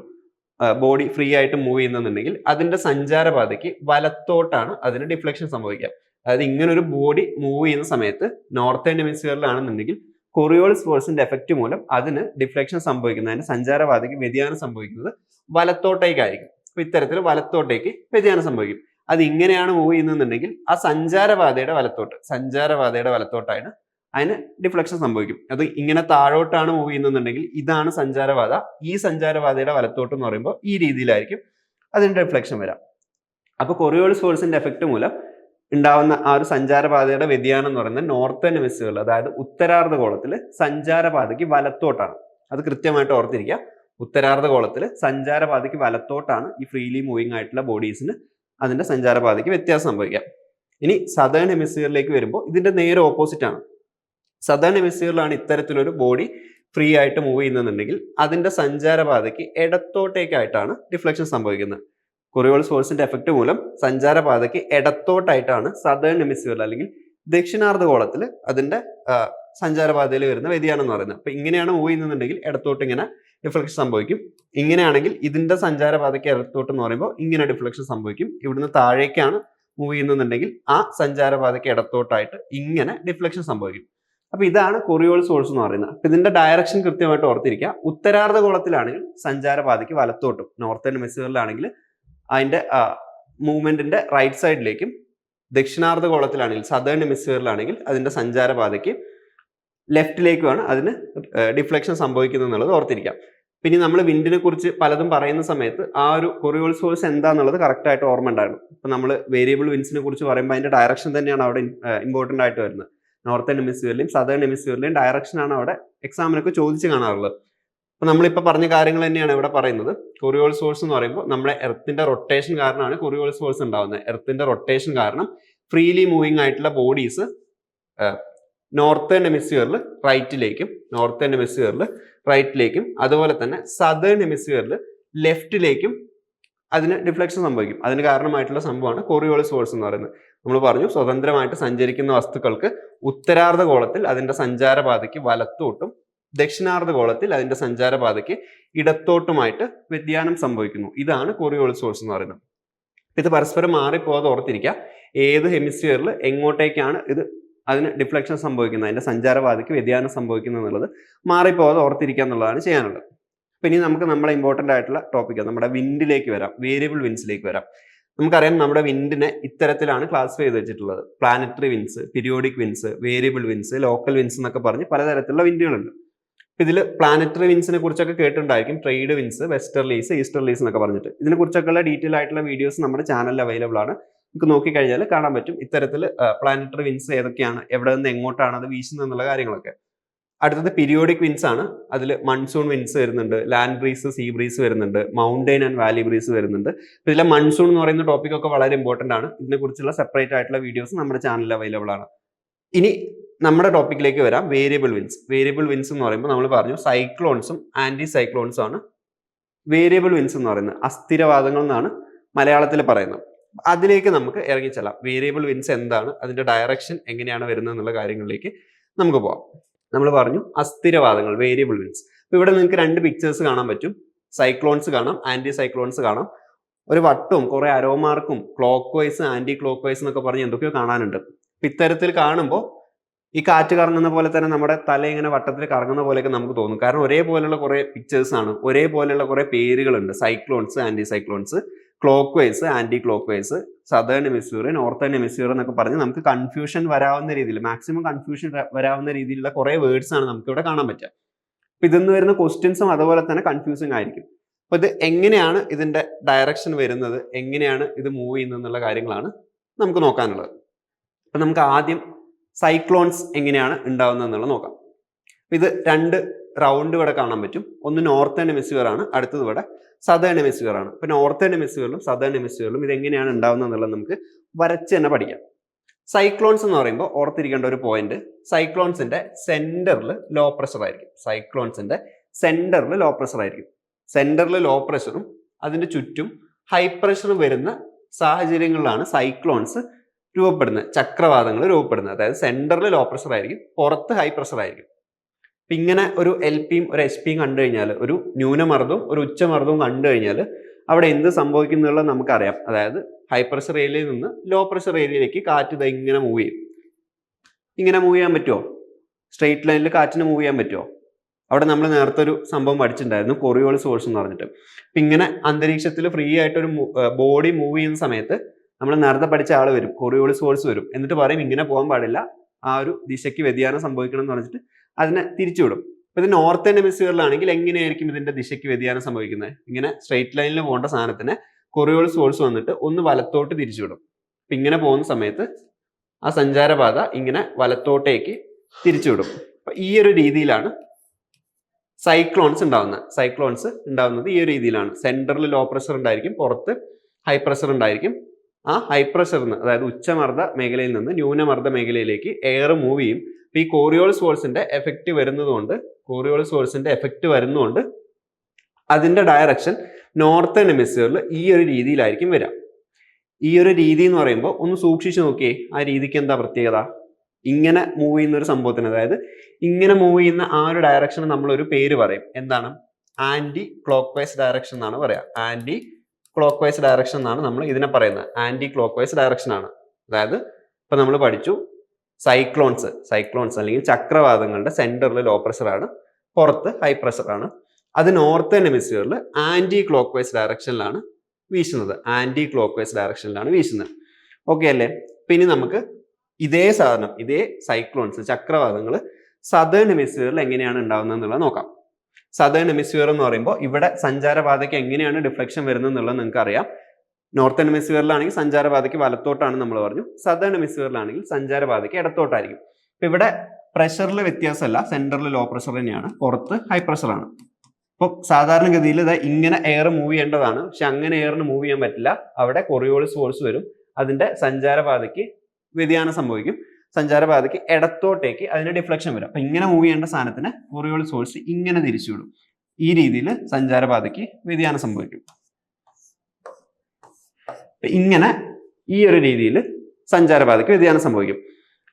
ബോഡി ഫ്രീ ആയിട്ട് മൂവ് ചെയ്യുന്നുണ്ടെങ്കിൽ അതിന്റെ സഞ്ചാരപാതയ്ക്ക് വലത്തോട്ടാണ് അതിന് ഡിഫ്ലക്ഷൻ സംഭവിക്കുക. അതായത് ഇങ്ങനെ ഒരു ബോഡി മൂവ് ചെയ്യുന്ന സമയത്ത് നോർത്തേൺ ഹെമിസ്ഫിയറിലാണെന്നുണ്ടെങ്കിൽ കൊറിയോളിസ് ഫോഴ്സിന്റെ എഫക്റ്റ് മൂലം അതിന് ഡിഫ്ലക്ഷൻ സംഭവിക്കുന്നത് അതിന്റെ സഞ്ചാരപാതയ്ക്ക് വ്യതിയാനം സംഭവിക്കുന്നത് വലത്തോട്ടേക്കായിരിക്കും. അപ്പൊ ഇത്തരത്തിൽ വലത്തോട്ടേക്ക് വ്യതിയാനം സംഭവിക്കും. അത് ഇങ്ങനെയാണ് മൂവ് ചെയ്യുന്നുണ്ടെങ്കിൽ ആ സഞ്ചാരപാതയുടെ വലത്തോട്ട് സഞ്ചാരപാതയുടെ വലത്തോട്ടാണ് അതിന് ഡിഫ്ലക്ഷൻ സംഭവിക്കും. അത് ഇങ്ങനെ താഴോട്ടാണ് മൂവ് ചെയ്യുന്നുണ്ടെങ്കിൽ ഇതാണ് സഞ്ചാരപാത. ഈ സഞ്ചാരപാതയുടെ വലത്തോട്ട് എന്ന് പറയുമ്പോൾ ഈ രീതിയിലായിരിക്കും അതിന്റെ റിഫ്ലക്ഷൻ വരാം. അപ്പോൾ കൊറിയോളിസ് ഫോഴ്സിന്റെ എഫക്റ്റ് മൂലം ഉണ്ടാവുന്ന ആ ഒരു സഞ്ചാരപാതയുടെ വ്യതിയാനം എന്ന് പറയുന്നത് നോർത്തേൺ ഹെമിസ്ഫിയറിൽ അതായത് ഉത്തരാർദ്ധ ഉത്തരാർദ്ധഗോളത്തിൽ സഞ്ചാരപാതയ്ക്ക് വലത്തോട്ടാണ്. അത് കൃത്യമായിട്ട് ഓർത്തിരിക്കുക. ഉത്തരാർദ്ധ ഉത്തരാർദ്ധഗോളത്തിൽ സഞ്ചാരപാതയ്ക്ക് വലത്തോട്ടാണ് ഈ ഫ്രീലി മൂവിങ് ആയിട്ടുള്ള ബോഡീസിന് അതിന്റെ സഞ്ചാരപാതയ്ക്ക് വ്യത്യാസം സംഭവിക്കുക. ഇനി സദേൺ ഹെമിസ്ഫിയറിലേക്ക് വരുമ്പോൾ ഇതിന്റെ നേരെ ഓപ്പോസിറ്റ് ആണ്. സദേൺ എമിസ്ഫിയറിലാണ് ഇത്തരത്തിലൊരു ബോഡി ഫ്രീ ആയിട്ട് മൂവ് ചെയ്യുന്നുണ്ടെങ്കിൽ അതിന്റെ സഞ്ചാരപാതയ്ക്ക് ഇടത്തോട്ടേക്കായിട്ടാണ് ഡിഫ്ലക്ഷൻ സംഭവിക്കുന്നത്. കൊറിയോൾസ് ഫോഴ്സിന്റെ എഫക്റ്റ് മൂലം സഞ്ചാരപാതയ്ക്ക് ഇടത്തോട്ടായിട്ടാണ് സദേൺ എമിസ്ഫിയറിൽ അല്ലെങ്കിൽ ദക്ഷിണാർദ്ധഗോളത്തിൽ അതിന്റെ സഞ്ചാരപാതയിൽ വരുന്ന വ്യതിയാനം എന്ന് പറയുന്നത്. അപ്പൊ ഇങ്ങനെയാണ് മൂവ് ചെയ്യുന്നുണ്ടെങ്കിൽ ഇടത്തോട്ട് ഇങ്ങനെ ഡിഫ്ലക്ഷൻ സംഭവിക്കും. ഇങ്ങനെയാണെങ്കിൽ ഇതിന്റെ സഞ്ചാരപാതയ്ക്ക് ഇടത്തോട്ട് എന്ന് പറയുമ്പോൾ ഇങ്ങനെ ഡിഫ്ലക്ഷൻ സംഭവിക്കും. ഇവിടുന്ന് താഴേക്കാണ് മൂവ് ചെയ്യുന്നുണ്ടെങ്കിൽ ആ സഞ്ചാരപാതയ്ക്ക് ഇടത്തോട്ടായിട്ട് ഇങ്ങനെ ഡിഫ്ലക്ഷൻ സംഭവിക്കും. അപ്പൊ ഇതാണ് കൊറിയോൾ സോഴ്സ് എന്ന് പറയുന്നത്. ഇതിന്റെ ഡയറക്ഷൻ കൃത്യമായിട്ട് ഓർത്തിരിക്കുക. ഉത്തരാർദ്ധഗോളത്തിലാണെങ്കിൽ സഞ്ചാരപാതയ്ക്ക് വലത്തോട്ടും നോർത്തേൺ മെസ്സുകളിലാണെങ്കിൽ അതിന്റെ മൂവ്മെന്റിന്റെ റൈറ്റ് സൈഡിലേക്കും ദക്ഷിണാർദ്ധഗോളത്തിലാണെങ്കിൽ സദേൺ ഹെമിസ്ഫിയറിലാണെങ്കിൽ അതിന്റെ സഞ്ചാരപാതയ്ക്ക് ലെഫ്റ്റിലേക്കുമാണ് അതിന് ഡിഫ്ലക്ഷൻ സംഭവിക്കുന്നത് എന്നുള്ളത് ഓർത്തിരിക്കാം പിന്നെ നമ്മൾ വിൻഡിനെ കുറിച്ച് പലതും പറയുന്ന സമയത്ത് ആ ഒരു കൊറിയോൾ സോഴ്സ് എന്താണെന്നുള്ളത് കറക്റ്റ് ആയിട്ട് ഓർമ്മ ഉണ്ടായിരുന്നു. അപ്പൊ നമ്മൾ വേരിയബിൾ വിൻസിനെ കുറിച്ച് പറയുമ്പോൾ അതിന്റെ ഡയറക്ഷൻ തന്നെയാണ് അവിടെ ഇമ്പോർട്ടന്റ് ആയിട്ട് വരുന്നത്. നോർത്തേൺ എമിസ്ഫിയറിലെയും സദേൺ എമിസ്ഫിയറിലെയും ഡയറക്ഷനാണ് അവിടെ എക്സാമിനൊക്കെ ചോദിച്ച് കാണാറുള്ളത്. അപ്പൊ നമ്മളിപ്പോൾ പറഞ്ഞ കാര്യങ്ങൾ തന്നെയാണ് ഇവിടെ പറയുന്നത്. കൊറിയോൾ സോഴ്സ് എന്ന് പറയുമ്പോൾ നമ്മുടെ എർത്തിന്റെ റൊട്ടേഷൻ കാരണമാണ് കൊറിയോൾ സോഴ്സ് ഉണ്ടാവുന്നത്. എർത്തിന്റെ റൊട്ടേഷൻ കാരണം ഫ്രീലി മൂവിങ് ആയിട്ടുള്ള ബോഡീസ് നോർത്തേൺ എമിസ്ഫിയറിൽ റൈറ്റിലേക്കും നോർത്തേൺ എമിസ്ഫിയറിൽ റൈറ്റിലേക്കും അതുപോലെ തന്നെ സദേൺ എമിസ്ഫിയറിൽ ലെഫ്റ്റിലേക്കും അതിന് ഡിഫ്ലക്ഷൻ സംഭവിക്കും. അതിന് കാരണമായിട്ടുള്ള സംഭവമാണ് കൊറിയോളിസ് ഫോഴ്സ് എന്ന് പറയുന്നത്. നമ്മൾ പറഞ്ഞു സ്വതന്ത്രമായിട്ട് സഞ്ചരിക്കുന്ന വസ്തുക്കൾക്ക് ഉത്തരാർദ്ധ ഉത്തരാർദ്ധഗോളത്തിൽ അതിന്റെ സഞ്ചാരപാതയ്ക്ക് വലത്തോട്ടും ദക്ഷിണാർദ്ധ കോളത്തിൽ അതിന്റെ സഞ്ചാരപാതയ്ക്ക് ഇടത്തോട്ടുമായിട്ട് വ്യതിയാനം സംഭവിക്കുന്നു. ഇതാണ് കൊറിയോളിസ് ഫോഴ്സ് എന്ന് പറയുന്നത്. ഇത് പരസ്പരം മാറിപ്പോകാതെ ഓർത്തിരിക്കുക. ഏത് ഹെമിസ്ഫിയറിൽ എങ്ങോട്ടേക്കാണ് ഇത് അതിന് ഡിഫ്ലക്ഷൻ സംഭവിക്കുന്നത്? അതിന്റെ സഞ്ചാരപാതയ്ക്ക് വ്യതിയാനം സംഭവിക്കുന്നത് എന്നുള്ളത് മാറിപ്പോകാതെ ഓർത്തിരിക്കുക എന്നുള്ളതാണ് ചെയ്യാനുള്ളത്. പിന്നെ നമുക്ക് നമ്മുടെ ഇമ്പോർട്ടന്റ് ആയിട്ടുള്ള ടോപ്പിക്ക് നമ്മുടെ വിൻഡിലേക്ക് വരാം വേരിയബിൾ വിൻസിലേക്ക് വരാം. നമുക്കറിയാം നമ്മുടെ വിൻഡിനെ ഇത്തരത്തിലാണ് ക്ലാസിഫൈ ചെയ്ത് വെച്ചിട്ടുള്ളത്. Planetary winds periodic winds variable winds local winds എന്നൊക്കെ പറഞ്ഞ് പലതരത്തിലുള്ള വിൻഡുകളുണ്ട് ഇതിൽ പ്ലാനറ്ററി വിൻസിനെ കുറിച്ചൊക്കെ കേട്ടിട്ടുണ്ടായിരിക്കും trade winds westerlies easterlies എന്നൊക്കെ പറഞ്ഞിട്ട്. ഇതിനെ കുറിച്ചൊക്കെയുള്ള ഡീറ്റെയിൽ ആയിട്ടുള്ള വീഡിയോസ് നമ്മുടെ ചാനലിൽ അവൈലബിൾ ആണ്. നമുക്ക് നോക്കിക്കഴിഞ്ഞാൽ കാണാൻ പറ്റും ഇത്തരത്തിൽ പ്ലാനറ്ററി വിൻസ് ഏതൊക്കെയാണ് എവിടെ നിന്ന് എങ്ങോട്ടാണ് അത് വീശുന്നത് എന്നുള്ള കാര്യങ്ങളൊക്കെ. അടുത്തത് പീരിയോഡിക് വിൻസ് ആണ്. അതിൽ മൺസൂൺ വിൻസ് വരുന്നുണ്ട് ലാൻഡ് ബ്രീസ് സീ ബ്രീസ് വരുന്നുണ്ട് മൗണ്ടെയിൻ ആൻഡ് വാലി ബ്രീസ് വരുന്നുണ്ട്. ഇതിലെ മൺസൂൺ എന്ന് പറയുന്ന ടോപ്പിക് ഒക്കെ വളരെ ഇമ്പോർട്ടന്റ് ആണ്. ഇതിനെക്കുറിച്ചുള്ള സെപ്പറേറ്റ് ആയിട്ടുള്ള വീഡിയോസ് നമ്മുടെ ചാനലിൽ അവൈലബിൾ ആണ്. ഇനി നമ്മുടെ ടോപ്പിക്കിലേക്ക് വരാം. വേരിയബിൾ വിൻസ് വേരിയബിൾ വിൻസ് എന്ന് പറയുമ്പോൾ നമ്മൾ പറഞ്ഞു സൈക്ലോൺസും ആന്റി സൈക്ലോൺസും ആണ്. വേരിയബിൾ വിൻസ് എന്ന് പറയുന്നത് അസ്ഥിരവാദങ്ങൾ എന്നാണ് മലയാളത്തിൽ പറയുന്നത്. അതിലേക്ക് നമുക്ക് ഇറങ്ങിച്ചെല്ലാം വേരിയബിൾ വിൻസ് എന്താണ്? അതിന്റെ ഡയറക്ഷൻ എങ്ങനെയാണ് വരുന്നത് എന്നുള്ള കാര്യങ്ങളിലേക്ക് നമുക്ക് പോവാം. നമ്മൾ പറഞ്ഞു അസ്ഥിരവാദങ്ങൾ വേരിയബിൾ വിൻസ് അപ്പൊ ഇവിടെ നിങ്ങൾക്ക് രണ്ട് പിക്ചേഴ്സ് കാണാൻ പറ്റും. സൈക്ലോൺസ് കാണാം ആന്റി സൈക്ലോൺസ് കാണാം. ഒരു വട്ടവും കുറെ അരോമാർക്കും clockwise anti clock vice എന്നൊക്കെ പറഞ്ഞ് എന്തൊക്കെയോ കാണാനുണ്ട്. അപ്പൊ ഇത്തരത്തിൽ കാണുമ്പോൾ ഈ കാറ്റ് കറങ്ങുന്ന പോലെ തന്നെ നമ്മുടെ തല ഇങ്ങനെ വട്ടത്തിൽ കറങ്ങുന്ന പോലെയൊക്കെ നമുക്ക് തോന്നും. കാരണം ഒരേപോലെയുള്ള കുറേ പിക്ചേഴ്സ് ആണ് ഒരേപോലെയുള്ള കുറേ പേരുകളുണ്ട് cyclones anti cyclones clockwise anti clockwise southern hemisphere northern hemisphere എന്നൊക്കെ പറഞ്ഞ് നമുക്ക് കൺഫ്യൂഷൻ വരാവുന്ന രീതിയിൽ മാക്സിമം കൺഫ്യൂഷൻ വരാവുന്ന രീതിയിലുള്ള കുറേ വേർഡ്സ് ആണ് നമുക്ക് ഇവിടെ കാണാൻ പറ്റുക. അപ്പൊ ഇതിന്ന് വരുന്ന ക്വസ്റ്റ്യൻസും അതുപോലെ തന്നെ കൺഫ്യൂസിങ് ആയിരിക്കും. അപ്പൊ ഇത് എങ്ങനെയാണ് ഇതിന്റെ ഡയറക്ഷൻ വരുന്നത്? എങ്ങനെയാണ് ഇത് മൂവ് ചെയ്യുന്നത് എന്നുള്ള കാര്യങ്ങളാണ് നമുക്ക് നോക്കാനുള്ളത്. അപ്പൊ നമുക്ക് ആദ്യം സൈക്ലോൺസ് എങ്ങനെയാണ് ഉണ്ടാവുന്നത് എന്നുള്ളത് നോക്കാം. ഇത് രണ്ട് റൗണ്ട് ഇവിടെ കാണാൻ പറ്റും. ഒന്ന് നോർത്തേൺ ഹെമിസ്ഫിയർ ആണ് അടുത്തത് ഇവിടെ സദേൺ ഹെമിസ്ഫിയർ ആണ് നോർത്ത് നോർത്തേൺ ഹെമിസ്ഫിയറിലും സദേൺ എമിസ്ഫിയറിലും ഇത് എങ്ങനെയാണ് ഉണ്ടാവുന്നത് എന്നുള്ളത് നമുക്ക് വരച്ച് തന്നെ പഠിക്കാം. സൈക്ലോൺസ് എന്ന് പറയുമ്പോൾ ഓർത്തിരിക്കേണ്ട ഒരു പോയിന്റ് സൈക്ലോൺസിന്റെ സെന്ററിൽ ലോ പ്രഷർ ആയിരിക്കും. സൈക്ലോൺസിന്റെ സെന്ററിൽ ലോ പ്രഷർ ആയിരിക്കും. സെന്ററിൽ ലോ പ്രഷറും അതിന്റെ ചുറ്റും ഹൈ പ്രഷറും വരുന്ന സാഹചര്യങ്ങളിലാണ് സൈക്ലോൺസ് രൂപപ്പെടുന്നത് ചക്രവാതങ്ങൾ രൂപപ്പെടുന്നത്. അതായത് സെന്ററിൽ ലോ പ്രഷർ ആയിരിക്കും പുറത്ത് ഹൈ പ്രഷർ ആയിരിക്കും. അപ്പൊ ഇങ്ങനെ ഒരു എൽ പിയും ഒരു എച്ച് പിയും കണ്ടു കഴിഞ്ഞാൽ ഒരു ന്യൂനമർദ്ദവും ഒരു ഉച്ചമർദ്ദവും കണ്ടു കഴിഞ്ഞാൽ അവിടെ എന്ത് സംഭവിക്കുന്നുള്ളത് നമുക്കറിയാം. അതായത് ഹൈ പ്രഷർ ഏരിയയിൽ നിന്ന് ലോ പ്രഷർ ഏരിയയിലേക്ക് കാറ്റ് ഇത് ഇങ്ങനെ മൂവ് ചെയ്യും. ഇങ്ങനെ മൂവ് ചെയ്യാൻ പറ്റുമോ സ്ട്രെയിറ്റ് ലൈനിൽ കാറ്റിന് മൂവ് ചെയ്യാൻ പറ്റുമോ അവിടെ നമ്മൾ നേരത്തെ ഒരു സംഭവം പഠിച്ചിട്ടുണ്ടായിരുന്നു കൊറിയോൾ സോഴ്സ് എന്ന് പറഞ്ഞിട്ട്. അപ്പം ഇങ്ങനെ അന്തരീക്ഷത്തിൽ ഫ്രീ ആയിട്ട് ഒരു ബോഡി മൂവ് ചെയ്യുന്ന സമയത്ത് നമ്മൾ നേരത്തെ പഠിച്ച ആൾ വരും കൊറിയോൾ സോഴ്സ് വരും. എന്നിട്ട് പറയും ഇങ്ങനെ പോകാൻ പാടില്ല ആ ഒരു ദിശയ്ക്ക് വ്യതിയാനം സംഭവിക്കണം എന്ന് പറഞ്ഞിട്ട് അതിനെ തിരിച്ചുവിടും. ഇപ്പം ഇത് നോർത്തേൺ മിസ്സുകളിലാണെങ്കിൽ എങ്ങനെയായിരിക്കും ഇതിന്റെ ദിശയ്ക്ക് വ്യതിയാനം സംഭവിക്കുന്നത്? ഇങ്ങനെ സ്ട്രെയിറ്റ് ലൈനിൽ പോകേണ്ട സാധനത്തിന് കൊറിയോൾ സോഴ്സ് വന്നിട്ട് ഒന്ന് വലത്തോട്ട് തിരിച്ചുവിടും. അപ്പൊ ഇങ്ങനെ പോകുന്ന സമയത്ത് ആ സഞ്ചാരപാത ഇങ്ങനെ വലത്തോട്ടേക്ക് തിരിച്ചുവിടും. അപ്പൊ ഈ ഒരു രീതിയിലാണ് സൈക്ലോൺസ് ഉണ്ടാവുന്നത്. സൈക്ലോൺസ് ഉണ്ടാവുന്നത് ഈ ഒരു രീതിയിലാണ്. സെന്ററിൽ ലോ പ്രഷർ ഉണ്ടായിരിക്കും പുറത്ത് ഹൈ പ്രഷർ ഉണ്ടായിരിക്കും. ആ ഹൈ പ്രഷറിൽ നിന്ന് അതായത് ഉച്ചമർദ്ദ മേഖലയിൽ നിന്ന് ന്യൂനമർദ്ദ മേഖലയിലേക്ക് എയർ മൂവ് ചെയ്യും. ഈ കോറിയോൾ ഫോഴ്സിന്റെ എഫക്റ്റ് വരുന്നതുകൊണ്ട് കോറിയോൾ ഫോഴ്സിന്റെ എഫക്റ്റ് വരുന്നതുകൊണ്ട് അതിന്റെ ഡയറക്ഷൻ നോർത്തേൺ ഹെമിസ്ഫിയറിൽ ഈ ഒരു രീതിയിലായിരിക്കും വരിക. ഈ ഒരു രീതി എന്ന് പറയുമ്പോൾ ഒന്ന് സൂക്ഷിച്ചു നോക്കിയേ ആ രീതിക്ക് എന്താ പ്രത്യേകത? ഇങ്ങനെ മൂവ് ചെയ്യുന്ന ഒരു സംഭവത്തിന് അതായത് ഇങ്ങനെ മൂവ് ചെയ്യുന്ന ആ ഒരു ഡയറക്ഷന് നമ്മൾ ഒരു പേര് പറയും. എന്താണ്? ആന്റി ക്ലോക്ക് വൈസ് ഡയറക്ഷൻ എന്നാണ് പറയാ. ആന്റി ക്ലോക്ക് വൈസ് ഡയറക്ഷൻ എന്നാണ് നമ്മൾ ഇതിനെ പറയുന്നത്. ആന്റി ക്ലോക്ക് വൈസ് ഡയറക്ഷൻ ആണ്. അതായത് ഇപ്പൊ നമ്മൾ പഠിച്ചു സൈക്ലോൺസ് സൈക്ലോൺസ് അല്ലെങ്കിൽ ചക്രവാതങ്ങളുടെ സെന്ററിൽ ലോ പ്രഷറാണ് പുറത്ത് ഹൈ പ്രഷറാണ് അത് നോർത്ത് ഹെമിസ്ഫിയറിൽ ആന്റി ക്ലോക്ക് വൈസ് ഡയറക്ഷനിലാണ് വീശുന്നത്. ആന്റി ക്ലോക്ക് വൈസ് ഡയറക്ഷനിലാണ് വീശുന്നത്. ഓക്കെ അല്ലേ? പിന്നെ നമുക്ക് ഇതേ സാധനം ഇതേ സൈക്ലോൺസ് ചക്രവാതങ്ങൾ സദേൺ ഹെമിസ്ഫിയറിൽ എങ്ങനെയാണ് ഉണ്ടാവുന്നത് എന്നുള്ളത് നോക്കാം. സദേൺ ഹെമിസ്ഫിയർ എന്ന് പറയുമ്പോൾ ഇവിടെ സഞ്ചാരപാതയ്ക്ക് എങ്ങനെയാണ് ഡിഫ്ലക്ഷൻ വരുന്നത് എന്നുള്ളത് നിങ്ങൾക്ക് അറിയാം നോർത്തേൺ ഹെമിസ്ഫിയറിലാണെങ്കിൽ സഞ്ചാരപാതയ്ക്ക് വലത്തോട്ടാണ് നമ്മൾ പറഞ്ഞു. സദേൺ ഹെമിസ്ഫിയറിലാണെങ്കിൽ സഞ്ചാരപാതയ്ക്ക് ഇടത്തോട്ടായിരിക്കും. ഇപ്പം ഇവിടെ പ്രഷറിൽ വ്യത്യാസമല്ല. സെന്ററിൽ ലോ പ്രഷർ തന്നെയാണ്. പുറത്ത് ഹൈ പ്രഷർ ആണ്. അപ്പോൾ സാധാരണഗതിയിൽ ഇത് ഇങ്ങനെ എയർ മൂവ് ചെയ്യേണ്ടതാണ്. പക്ഷെ അങ്ങനെ എയറിന് മൂവ് ചെയ്യാൻ പറ്റില്ല. അവിടെ കൊറിയോളിസ് ഫോഴ്സ് വരും. അതിന്റെ സഞ്ചാരപാതയ്ക്ക് വ്യതിയാനം സംഭവിക്കും. സഞ്ചാരപാതയ്ക്ക് ഇടത്തോട്ടേക്ക് അതിന്റെ ഡിഫ്ലക്ഷൻ വരും. അപ്പൊ ഇങ്ങനെ മൂവ് ചെയ്യേണ്ട സാധനത്തിന് കൊറിയോളിസ് ഫോഴ്സ് ഇങ്ങനെ തിരിച്ചുവിടും ഈ രീതിയിൽ സഞ്ചാരപാതയ്ക്ക് വ്യതിയാനം സംഭവിക്കും. ഇങ്ങനെ ഈ ഒരു രീതിയിൽ സഞ്ചാരപാതയ്ക്ക് വ്യതിയാനം സംഭവിക്കും.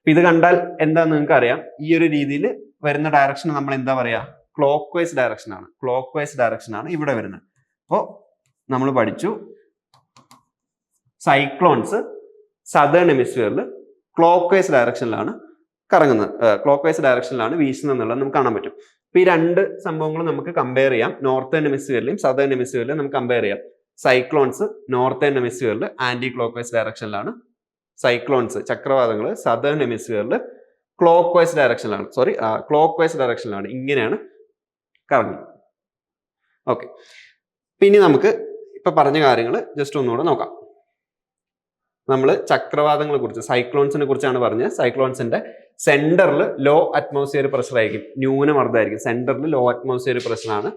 ഇത് കണ്ടാൽ എന്താന്ന് നിങ്ങൾക്ക് അറിയാം. ഈ ഒരു രീതിയിൽ വരുന്ന ഡയറക്ഷൻ നമ്മൾ എന്താ പറയുക ക്ലോക്ക് വൈസ് ഡയറക്ഷൻ ആണ്. ക്ലോക്ക് വൈസ് ഡയറക്ഷൻ ആണ് ഇവിടെ വരുന്നത്. അപ്പോൾ നമ്മൾ പഠിച്ചു സൈക്ലോൺസ് സദേൺ എമിസ്ഫിയറിൽ ക്ലോക്ക് വൈസ് ഡയറക്ഷനിലാണ് കറങ്ങുന്നത്. ക്ലോക്ക് വൈസ് ഡയറക്ഷനിലാണ് വീശുന്നത് എന്നുള്ളത് നമുക്ക് കാണാൻ പറ്റും. അപ്പൊ ഈ രണ്ട് സംഭവങ്ങളും നമുക്ക് കമ്പയർ ചെയ്യാം. നോർത്തേൺ എമിസ്ഫിയറിലെയും സദേൺ എമിസ്ഫിയറിലെയും നമുക്ക് കമ്പയർ ചെയ്യാം. സൈക്ലോൺസ് നോർത്തേൺ ഹെമിസ്ഫിയറിൽ ആന്റി ക്ലോക്ക് വൈസ് ഡയറക്ഷനിലാണ് സൈക്ലോൺസ് ചക്രവാതങ്ങൾ സദേൺ ഹെമിസ്ഫിയറിൽ ക്ലോക്ക് വൈസ് ഡയറക്ഷനിലാണ് സോറി ക്ലോക്ക് വൈസ് ഡയറക്ഷനിലാണ് ഇങ്ങനെയാണ് കറങ്ങുന്നത് ഓക്കെ പിന്നെ നമുക്ക് ഇപ്പം പറഞ്ഞ കാര്യങ്ങൾ ജസ്റ്റ് ഒന്നുകൂടെ നോക്കാം. നമ്മൾ ചക്രവാതങ്ങളെ കുറിച്ച് സൈക്ലോൺസിനെ കുറിച്ചാണ് പറഞ്ഞത്. സൈക്ലോൺസിന്റെ സെന്ററിൽ ലോ അറ്റ്മോസ്ഫിയർ പ്രഷർ ആയിരിക്കും. ന്യൂനമർദ്ദമായിരിക്കും. സെന്ററിൽ ലോ അറ്റ്മോസ്ഫിയർ പ്രഷറാണ്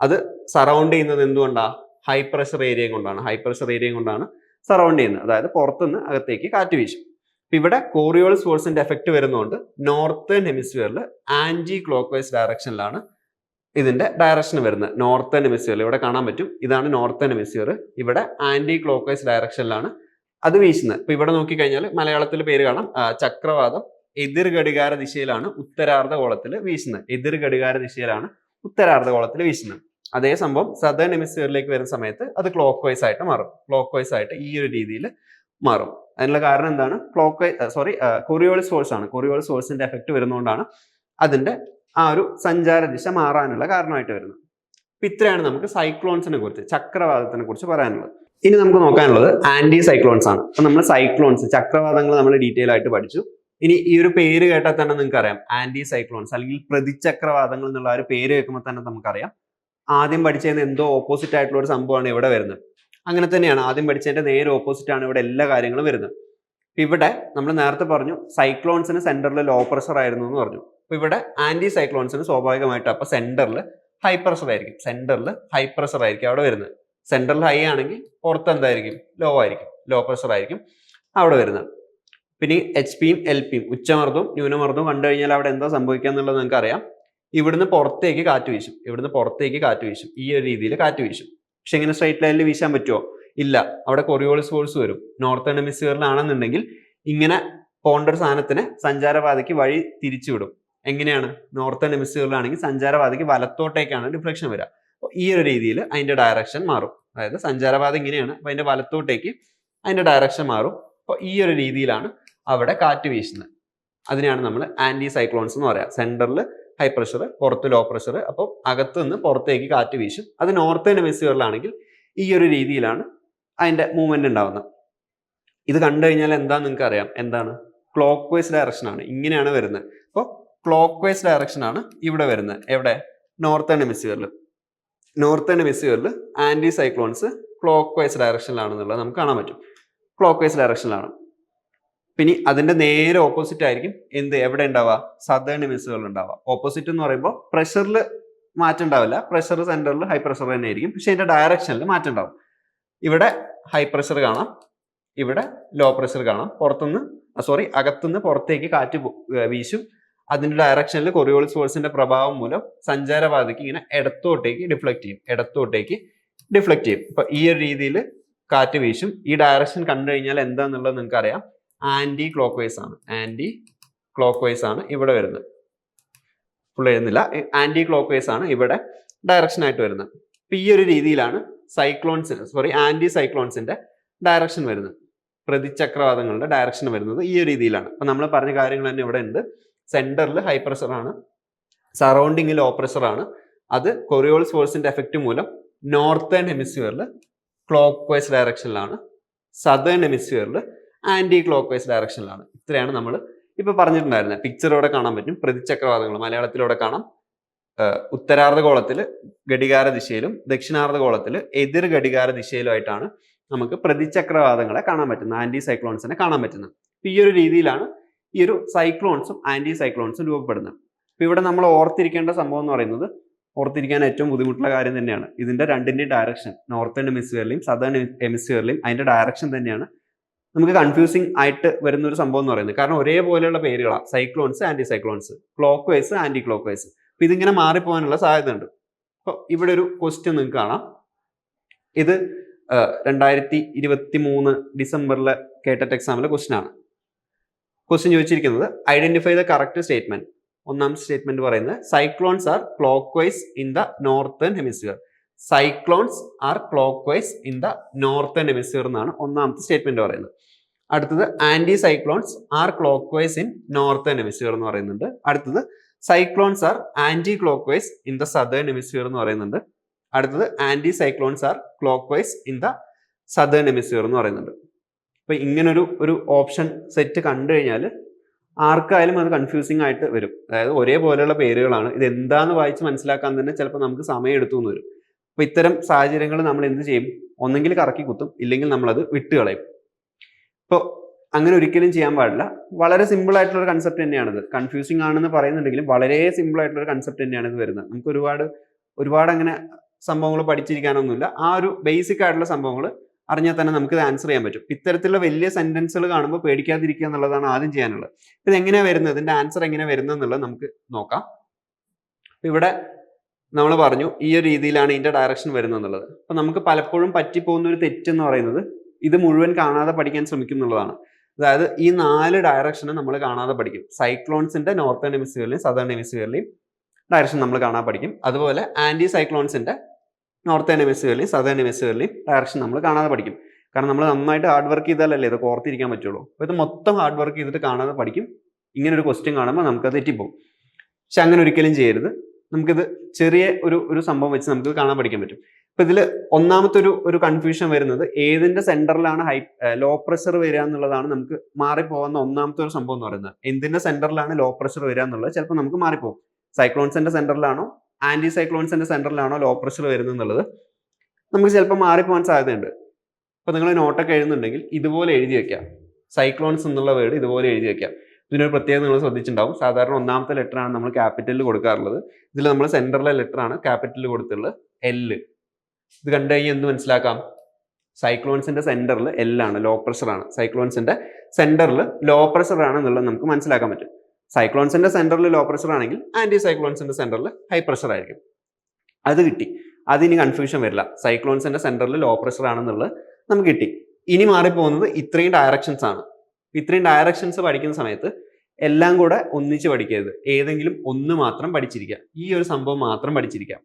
അത് സറൗണ്ട് ചെയ്യുന്നത് എന്തുകൊണ്ടാ? ഹൈ പ്രഷർ ഏരിയ കൊണ്ടാണ് ഹൈ പ്രഷർ ഏരിയ കൊണ്ടാണ് സറൗണ്ട് ചെയ്യുന്നത്. അതായത് പുറത്തുനിന്ന് അകത്തേക്ക് കാറ്റ് വീശും. അപ്പം ഇവിടെ കോറിയോളിസ് ഫോഴ്സിന്റെ എഫക്റ്റ് വരുന്നതുകൊണ്ട് നോർത്തേൺ ഹെമിസ്ഫിയറിൽ ആന്റി ക്ലോക്ക് വൈസ് ഡയറക്ഷനിലാണ് ഇതിന്റെ ഡയറക്ഷൻ വരുന്നത്. നോർത്തേൺ ഹെമിസ്ഫിയറിൽ ഇവിടെ കാണാൻ പറ്റും. ഇതാണ് നോർത്തേൺ ഹെമിസ്ഫിയർ ഇവിടെ ആന്റി ക്ലോക്ക് വൈസ് ഡയറക്ഷനിലാണ് അത് വീശുന്നത്. ഇപ്പൊ ഇവിടെ നോക്കിക്കഴിഞ്ഞാൽ മലയാളത്തിൽ പേര് കാണാം. ചക്രവാദം എതിർ ഘടികാര ദിശയിലാണ് ഉത്തരാർദ്ധ കോളത്തിൽ വീശുന്നത്. എതിർ ഘടികാര ദിശയിലാണ് ഉത്തരാർദ്ധ കോളത്തിൽ വീശുന്നത്. അതേ സംഭവം സദേൺ ഹെമിസ്ഫിയറിലേക്ക് വരുന്ന സമയത്ത് അത് ക്ലോക്ക് വൈസ് ആയിട്ട് മാറും. ക്ലോക്ക് വൈസ് ആയിട്ട് ഈ ഒരു രീതിയിൽ മാറും. അതിനുള്ള കാരണം എന്താണ്? ക്ലോക്ക് സോറി കൊറിയോളിസ് ഫോഴ്സ് ആണ്. കൊറിയോളിസ് ഫോഴ്സിന്റെ എഫക്ട് വരുന്നതുകൊണ്ടാണ് അതിന്റെ ആ ഒരു സഞ്ചാര ദിശ മാറാനുള്ള കാരണമായിട്ട് വരുന്നത്. അപ്പൊ ഇത്രയാണ് നമുക്ക് സൈക്ലോൺസിനെ കുറിച്ച് ചക്രവാതത്തിനെ കുറിച്ച് പറയാനുള്ളത്. ഇനി നമുക്ക് നോക്കാനുള്ളത് ആന്റി സൈക്ലോൺസ് ആണ്. അപ്പൊ നമ്മൾ സൈക്ലോൺസ് ചക്രവാതങ്ങൾ നമ്മൾ ഡീറ്റെയിൽ ആയിട്ട് പഠിച്ചു. ഇനി ഈ ഒരു പേര് കേട്ടാൽ തന്നെ നിങ്ങൾക്ക് അറിയാം ആന്റി സൈക്ലോൺസ് അല്ലെങ്കിൽ പ്രതിചക്രവാതങ്ങൾ എന്നുള്ള ഒരു പേര് കേൾക്കുമ്പോൾ തന്നെ നമുക്കറിയാം. ആദ്യം പഠിച്ചതിന് എന്തോ ഓപ്പോസിറ്റ് ആയിട്ടുള്ള ഒരു സംഭവമാണ് ഇവിടെ വരുന്നത്. അങ്ങനെ തന്നെയാണ് ആദ്യം പഠിച്ചതിന്റെ നേരെ ഓപ്പോസിറ്റ് ആണ് ഇവിടെ എല്ലാ കാര്യങ്ങളും വരുന്നത്. ഇവിടെ നമ്മൾ നേരത്തെ പറഞ്ഞു സൈക്ലോൺസിന് സെന്ററിൽ ലോ പ്രഷർ ആയിരുന്നു എന്ന് പറഞ്ഞു. അപ്പോൾ ഇവിടെ ആന്റി സൈക്ലോൺസിന് സ്വാഭാവികമായിട്ട് അപ്പോൾ സെന്ററിൽ ഹൈ പ്രഷർ ആയിരിക്കും. സെന്ററിൽ ഹൈ പ്രഷർ ആയിരിക്കും അവിടെ വരുന്നത്. സെൻട്രൽ ഹൈ ആണെങ്കിൽ പുറത്ത് എന്തായിരിക്കും? ലോ ആയിരിക്കും. ലോ പ്രഷർ ആയിരിക്കും അവിടെ വരുന്നത്. പിന്നെ എച്ച് പിയും എൽ പിയും ഉച്ചമർദ്ദവും ന്യൂനമർദ്ദവും കണ്ടു കഴിഞ്ഞാൽ അവിടെ എന്താ സംഭവിക്കുക എന്നുള്ളത് നിങ്ങൾക്ക് അറിയാം ഇവിടുന്ന് പുറത്തേക്ക് കാറ്റ് വീശും. ഇവിടുന്ന് പുറത്തേക്ക് കാറ്റ് വീശും. ഈ ഒരു രീതിയിൽ കാറ്റ് വീശും. പക്ഷെ ഇങ്ങനെ സ്ട്രൈറ്റ് ലൈനിൽ വീശാൻ പറ്റുമോ ഇല്ല. അവിടെ കൊറിയോളിസ് ഫോഴ്സ് വരും. നോർത്തേൺ ഹെമിസ്ഫിയറിലാണെന്നുണ്ടെങ്കിൽ ഇങ്ങനെ പോണ്ട ഒരു സാധനത്തിന് സഞ്ചാരപാതയ്ക്ക് വഴി തിരിച്ചു വിടും എങ്ങനെയാണ്? നോർത്തേൺ ഹെമിസ്ഫിയറിലാണെങ്കിൽ സഞ്ചാരപാതയ്ക്ക് വലത്തോട്ടേക്കാണ് ഡിഫ്ലക്ഷൻ വരിക. അപ്പോൾ ഈ ഒരു രീതിയിൽ അതിന്റെ ഡയറക്ഷൻ മാറും. അതായത് സഞ്ചാരപാത ഇങ്ങനെയാണ്. അപ്പോൾ അതിന്റെ വലത്തോട്ടേക്ക് അതിന്റെ ഡയറക്ഷൻ മാറും. അപ്പോൾ ഈ ഒരു രീതിയിലാണ് അവിടെ കാറ്റ് വീശുന്നത്. അതിനെയാണ് നമ്മൾ ആന്റി സൈക്ലോൺസ് എന്ന് പറയാം. സെന്ററിൽ ഹൈ പ്രഷർ പുറത്ത് ലോ പ്രഷർ അപ്പോൾ അകത്ത് നിന്ന് പുറത്തേക്ക് കാറ്റ് വീശും. അത് നോർത്തേൺ ഹെമിസ്ഫിയറിലാണെങ്കിൽ ഈ ഒരു രീതിയിലാണ് അതിന്റെ മൂവ്മെന്റ് ഉണ്ടാവുന്നത്. ഇത് കണ്ടു കഴിഞ്ഞാൽ എന്താ നിങ്ങൾക്ക് അറിയാം? എന്താണ്? ക്ലോക്ക് വൈസ് ഡയറക്ഷനാണ് ഇങ്ങനെയാണ് വരുന്നത്. അപ്പോൾ ക്ലോക്ക് വൈസ് ഡയറക്ഷനാണ് ഇവിടെ വരുന്നത്. എവിടെ? നോർത്തേൺ ഹെമിസ്ഫിയറിൽ നോർത്തേൺ ഹെമിസ്ഫിയറിൽ ആന്റി സൈക്ലോൺസ് ക്ലോക്ക് വൈസ് ഡയറക്ഷനിലാണെന്നുള്ളത് നമുക്ക് കാണാൻ പറ്റും. ക്ലോക്ക് വൈസ് ഡയറക്ഷനിലാണ് പിന്നെ അതിന്റെ നേരെ ഓപ്പോസിറ്റ് ആയിരിക്കും എന്ത്? എവിടെ ഉണ്ടാവുക? സദേൺ മിസുകൾ ഉണ്ടാവുക. ഓപ്പോസിറ്റ് എന്ന് പറയുമ്പോൾ പ്രഷറിൽ മാറ്റം ഉണ്ടാവില്ല. പ്രഷർ സെന്ററിൽ ഹൈ പ്രഷർ തന്നെ ആയിരിക്കും. പക്ഷെ അതിന്റെ ഡയറക്ഷനിൽ മാറ്റം ഉണ്ടാവും. ഇവിടെ ഹൈ പ്രഷർ കാണാം. ഇവിടെ ലോ പ്രഷർ കാണാം. പുറത്തുനിന്ന് സോറി അകത്തുനിന്ന് പുറത്തേക്ക് കാറ്റ് വീശും. അതിന്റെ ഡയറക്ഷനിൽ കൊറിയോളിസ് ഫോഴ്സിന്റെ പ്രഭാവം മൂലം സഞ്ചാരപാതയ്ക്ക് ഇങ്ങനെ ഇടത്തോട്ടേക്ക് ഡിഫ്ലക്ട് ചെയ്യും. ഇടത്തോട്ടേക്ക് ഡിഫ്ലക്ട് ചെയ്യും. ഇപ്പൊ ഈ ഒരു രീതിയിൽ കാറ്റ് വീശും. ഈ ഡയറക്ഷൻ കണ്ടു കഴിഞ്ഞാൽ എന്താന്നുള്ളത് നിങ്ങൾക്ക് അറിയാം ആന്റി ക്ലോക്ക് വൈസ് ആണ്. ആന്റി ക്ലോക്ക് വൈസ് ആണ് ഇവിടെ വരുന്നത്. ഫുൾ എഴുതുന്നില്ല. ആന്റി ക്ലോക്ക് വൈസ് ആണ് ഇവിടെ ഡയറക്ഷൻ ആയിട്ട് വരുന്നത്. അപ്പം ഈ ഒരു രീതിയിലാണ് സൈക്ലോൺസിന് സോറി ആന്റി സൈക്ലോൺസിന്റെ ഡയറക്ഷൻ വരുന്നത്. പ്രതിചക്രവാദങ്ങളുടെ ഡയറക്ഷൻ വരുന്നത് ഈ ഒരു രീതിയിലാണ്. അപ്പം നമ്മൾ പറഞ്ഞ കാര്യങ്ങൾ തന്നെ ഇവിടെ ഉണ്ട്. സെന്ററിൽ ഹൈ പ്രഷർ ആണ്. സറൗണ്ടിങ്ങിൽ ലോ പ്രഷർ ആണ്. അത് കൊറിയോൾസ് ഫോഴ്സിന്റെ എഫക്റ്റ് മൂലം നോർത്തേൺ ഹെമിസ്ഫിയറിൽ ക്ലോക്ക് വൈസ് ഡയറക്ഷനിലാണ് സതേൺ ഹെമിസ്ഫിയറിൽ ആന്റി ക്ലോക്ക് വൈസ് ഡയറക്ഷനിലാണ് ഇത്രയാണ് നമ്മൾ ഇപ്പോൾ പറഞ്ഞിട്ടുണ്ടായിരുന്നത് പിക്ചറോടെ കാണാൻ പറ്റും. പ്രതിചക്രവാദങ്ങൾ മലയാളത്തിലൂടെ കാണാം. ഉത്തരാർദ്ധഗോളത്തിൽ ഘടികാര ദിശയിലും ദക്ഷിണാർദ്ധഗോളത്തിൽ എതിർ ഘടികാര ദിശയിലുമായിട്ടാണ് നമുക്ക് പ്രതിചക്രവാദങ്ങളെ കാണാൻ പറ്റുന്നത്. ആന്റി സൈക്ലോൺസിനെ കാണാൻ പറ്റുന്നത്. അപ്പം ഈ ഒരു രീതിയിലാണ് ഈ ഒരു സൈക്ലോൺസും ആന്റി സൈക്ലോൺസും രൂപപ്പെടുന്നത്. അപ്പം ഇവിടെ നമ്മൾ ഓർത്തിരിക്കേണ്ട സംഭവം എന്ന് പറയുന്നത് ഓർത്തിരിക്കാൻ ഏറ്റവും ബുദ്ധിമുട്ടുള്ള കാര്യം തന്നെയാണ്. ഇതിന്റെ രണ്ടിന്റെയും ഡയറക്ഷൻ നോർത്തേൺ എമിസ്ഫിയറിലെയും സദേൺ എമിസ്ഫിയറിലെയും അതിന്റെ ഡയറക്ഷൻ തന്നെയാണ് നമുക്ക് കൺഫ്യൂസിങ് ആയിട്ട് വരുന്ന ഒരു സംഭവം എന്ന് പറയുന്നത്. കാരണം ഒരേപോലെയുള്ള പേരുകളാണ് cyclones anti cyclones clockwise anti clockwise അപ്പൊ ഇതിങ്ങനെ മാറിപ്പോകാനുള്ള സാധ്യത ഉണ്ട് അപ്പൊ ഇവിടെ ഒരു ക്വസ്റ്റ്യൻ നിങ്ങൾക്ക് കാണാം. ഇത് രണ്ടായിരത്തി ഇരുപത്തി മൂന്ന് ഡിസംബറിലെ കേട്ടറ്റ് എക്സാമിലെ ക്വസ്റ്റ്യൻ ആണ്. ക്വസ്റ്റ്യൻ ചോദിച്ചിരിക്കുന്നത് ഐഡന്റിഫൈ ദ കറക്റ്റ് സ്റ്റേറ്റ്മെന്റ് ഒന്നാം സ്റ്റേറ്റ്മെന്റ് പറയുന്നത് cyclones are clockwise in the northern hemisphere cyclones are clockwise in the northern hemisphere എന്നാണ് ഒന്നാമത്തെ സ്റ്റേറ്റ്മെന്റ് പറയുന്നത്. അടുത്തത് anti cyclones are clockwise in northern hemisphere എന്ന് പറയുന്നുണ്ട്. അടുത്തത് cyclones are anti clockwise in the southern hemisphere എന്ന് പറയുന്നുണ്ട്. അടുത്തത് anti cyclones are clockwise in the southern hemisphere എന്ന് പറയുന്നുണ്ട്. അപ്പൊ ഇങ്ങനൊരു ഒരു ഓപ്ഷൻ സെറ്റ് കണ്ടു കഴിഞ്ഞാൽ ആർക്കായാലും അത് കൺഫ്യൂസിങ് ആയിട്ട് വരും. അതായത് ഒരേപോലെയുള്ള പേരുകളാണ്. ഇത് എന്താന്ന് വായിച്ച് മനസ്സിലാക്കാൻ തന്നെ ചിലപ്പോൾ നമുക്ക് സമയം എടുത്തു എന്ന് വരും. അപ്പൊ ഇത്തരം സാഹചര്യങ്ങൾ നമ്മൾ എന്ത് ചെയ്യും? ഒന്നെങ്കിൽ കറക്കി കുത്തും ഇല്ലെങ്കിൽ നമ്മളത് വിട്ടുകളയും ഇപ്പോൾ അങ്ങനെ ഒരിക്കലും ചെയ്യാൻ പാടില്ല. വളരെ സിമ്പിൾ ആയിട്ടുള്ള ഒരു കൺസെപ്റ്റ് തന്നെയാണിത്. കൺഫ്യൂസിങ് ആണെന്ന് പറയുന്നുണ്ടെങ്കിലും വളരെ സിമ്പിൾ ആയിട്ടുള്ള ഒരു കൺസെപ്റ്റ് തന്നെയാണ് ഇത് വരുന്നത്. നമുക്ക് ഒരുപാട് ഒരുപാട് അങ്ങനെ സംഭവങ്ങൾ പഠിച്ചിരിക്കാനൊന്നുമില്ല. ആ ഒരു ബേസിക് ആയിട്ടുള്ള സംഭവങ്ങൾ അറിഞ്ഞാൽ തന്നെ നമുക്ക് ഇത് ആൻസർ ചെയ്യാൻ പറ്റും. ഇത്തരത്തിലുള്ള വലിയ സെന്റൻസുകൾ കാണുമ്പോൾ പേടിക്കാതിരിക്കുക എന്നുള്ളതാണ് ആദ്യം ചെയ്യാനുള്ളത്. ഇത് എങ്ങനെയാണ് വരുന്നത്? ഇതിന്റെ ആൻസർ എങ്ങനെ വരുന്നത് എന്നുള്ളത് നമുക്ക് നോക്കാം. ഇവിടെ നമ്മൾ പറഞ്ഞു ഈ ഒരു രീതിയിലാണ് ഇതിന്റെ ഡയറക്ഷൻ വരുന്നത് അപ്പൊ നമുക്ക് പലപ്പോഴും പറ്റിപ്പോകുന്ന ഒരു തെറ്റെന്ന് പറയുന്നത് ഇത് മുഴുവൻ കാണാതെ പഠിക്കാൻ ശ്രമിക്കും എന്നുള്ളതാണ്. അതായത് ഈ നാല് ഡയറക്ഷനും നമ്മൾ കാണാതെ പഠിക്കും. സൈക്ലോൺസിന്റെ നോർത്തേൺ എമിസ്ഫിയറിലെയും സദേൺ എമിസ്ഫിയറിലെയും ഡയറക്ഷൻ നമ്മൾ കാണാൻ പഠിക്കും. അതുപോലെ ആന്റി സൈക്ലോൺസിന്റെ നോർത്തേൺ എമിസ്ഫിയറിലെയും സദേൺ എമിസ്ഫിയറിലെയും ഡയറക്ഷൻ നമ്മൾ കാണാതെ പഠിക്കും. കാരണം നമ്മൾ നന്നായിട്ട് ഹാർഡ് വർക്ക് ചെയ്താലല്ലേ ഇത് ഓർത്തിരിക്കാൻ പറ്റുള്ളൂ. അപ്പോൾ ഇത് മൊത്തം ഹാർഡ് വർക്ക് ചെയ്തിട്ട് കാണാതെ പഠിക്കും. ഇങ്ങനെ ഒരു ക്വസ്റ്റ്യൻ കാണുമ്പോൾ നമുക്കത് തെറ്റിപ്പോകും. പക്ഷെ അങ്ങനെ ഒരിക്കലും ചെയ്യരുത്. നമുക്കിത് ചെറിയ ഒരു ഒരു സംഭവം വെച്ച് നമുക്ക് കാണാൻ പഠിക്കാൻ പറ്റും. ഇപ്പൊ ഇതിൽ ഒന്നാമത്തെ ഒരു ഒരു കൺഫ്യൂഷൻ വരുന്നത് ഏതിന്റെ സെന്ററിലാണ് ഹൈ ലോ പ്രഷർ വരിക എന്നുള്ളതാണ് നമുക്ക് മാറിപ്പോകുന്ന ഒന്നാമത്തെ ഒരു സംഭവം എന്ന് പറയുന്നത്. എന്തിന്റെ സെന്ററിലാണ് ലോ പ്രഷർ വരിക എന്നുള്ളത്? ചിലപ്പോൾ നമുക്ക് മാറിപ്പോകും. സൈക്ലോൺസിന്റെ സെന്ററിലാണോ ആന്റി സൈക്ലോൺസിന്റെ സെന്ററിലാണോ ലോ പ്രഷർ വരുന്നത് എന്നുള്ളത്? നമുക്ക് ചിലപ്പോൾ മാറിപ്പോകാൻ സാധ്യതയുണ്ട്. അപ്പൊ നിങ്ങൾ നോട്ടൊക്കെ എഴുതുന്നുണ്ടെങ്കിൽ ഇതുപോലെ എഴുതി വെക്കാം. സൈക്ലോൺസ് എന്നുള്ള വേർഡ് ഇതുപോലെ എഴുതി വെക്കാം. ഇതിനൊരു പ്രത്യേകത നിങ്ങൾ ശ്രദ്ധിച്ചിട്ടുണ്ടാവും. സാധാരണ ഒന്നാമത്തെ ലെറ്ററാണ് നമ്മൾ ക്യാപിറ്റലിൽ കൊടുക്കാറുള്ളത്. ഇതിൽ നമ്മൾ സെന്ററിലെ ലെറ്റർ ആണ് ക്യാപിറ്റലിൽ കൊടുത്തിട്ടുള്ളത് എൽ ഇത് കണ്ടു കഴിഞ്ഞാൽ എന്ത് മനസ്സിലാക്കാം? സൈക്ലോൺസിന്റെ സെന്ററിൽ എല്ലാണ് ലോ പ്രഷർ ആണ് സൈക്ലോൺസിന്റെ സെന്ററിൽ ലോ പ്രഷർ ആണ് എന്നുള്ളത് നമുക്ക് മനസ്സിലാക്കാൻ പറ്റും. സൈക്ലോൺസിന്റെ സെന്ററിൽ ലോ പ്രഷർ ആണെങ്കിൽ ആന്റി സൈക്ലോൺസിന്റെ സെന്ററിൽ ഹൈ പ്രഷർ ആയിരിക്കും. അത് കിട്ടി. അതിനി കൺഫ്യൂഷൻ വരില്ല. സൈക്ലോൺസിന്റെ സെന്ററിൽ ലോ പ്രഷർ ആണെന്നുള്ളത് നമുക്ക് കിട്ടി. ഇനി മാറിപ്പോകുന്നത് ഇത്രയും ഡയറക്ഷൻസ് ആണ്. ഇത്രയും ഡയറക്ഷൻസ് പഠിക്കുന്ന സമയത്ത് എല്ലാം കൂടെ ഒന്നിച്ച് പഠിക്കരുത്. ഏതെങ്കിലും ഒന്ന് മാത്രം പഠിച്ചിരിക്കുക. ഈ ഒരു സംഭവം മാത്രം പഠിച്ചിരിക്കുക.